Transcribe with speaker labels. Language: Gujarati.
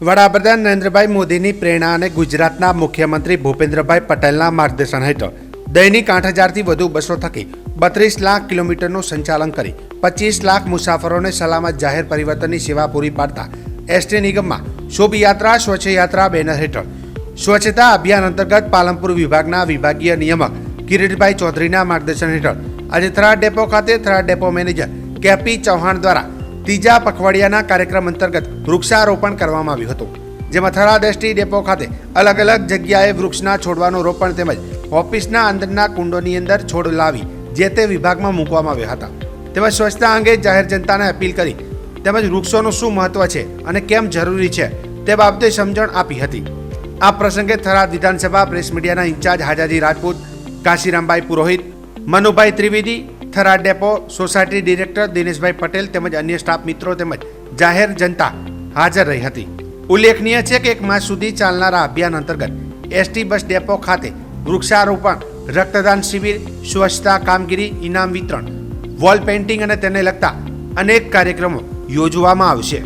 Speaker 1: વડાપ્રધાન નરેન્દ્રભાઈ મોદીની પ્રેરણા અને ગુજરાતના મુખ્યમંત્રી ભૂપેન્દ્રભાઈ પટેલના માર્ગદર્શન હેઠળ દૈનિક આઠ હજારથી વધુ બસો થકી બત્રીસ લાખ કિલોમીટરનું સંચાલન કરી પચીસ લાખ મુસાફરોને સલામત જાહેર પરિવર્તનની સેવા પૂરી પાડતા એસટી નિગમમાં શોભયાત્રા, સ્વચ્છયાત્રા સ્વચ્છ યાત્રા બેનર હેઠળ સ્વચ્છતા અભિયાન અંતર્ગત પાલનપુર વિભાગના વિભાગીય નિયામક કિરીટભાઈ ચૌધરીના માર્ગદર્શન હેઠળ આજે થરાદ ડેપો ખાતે Tharad depot manager KP Chauhan દ્વારા ત્રીજા પખવાડિયાના કાર્યક્રમ અંતર્ગત વૃક્ષારોપણ કરવામાં આવ્યું હતું. જેમાં થરા દ્રષ્ટિ ડેપો ખાતે અલગ અલગ જગ્યાએ વૃક્ષના છોડવાનું રોપણ તેમજ ઓફિસના અંદરના કુંડોની અંદર છોડ લાવી જે તે વિભાગમાં મૂકવામાં આવ્યા હતા. તેમજ સ્વચ્છતા અંગે જાહેર જનતાને અપીલ કરી તેમજ વૃક્ષોનું શું મહત્વ છે અને કેમ જરૂરી છે તે બાબતે સમજણ આપી હતી. આ પ્રસંગે થરાદ વિધાનસભા પ્રેસ મીડિયાના incharge Hajaji Rajput, Kashirambhai Purohit, Manubhai Trivedi Tharad depot, society director Dineshbhai Patel તેમજ અન્ય સ્ટાફ મિત્રો તેમજ જાહેર જનતા હાજર રહી હતી. ઉલ્લેખનીય છે કે એક માસ સુધી ચાલનારા અભિયાન અંતર્ગત એસટી બસ ડેપો ખાતે વૃક્ષારોપણ, રક્તદાન શિબિર, સ્વચ્છતા કામગીરી, ઇનામ વિતરણ, વોલ પેઇન્ટિંગ અને તેને લગતા અનેક કાર્યક્રમો યોજવામાં આવશે.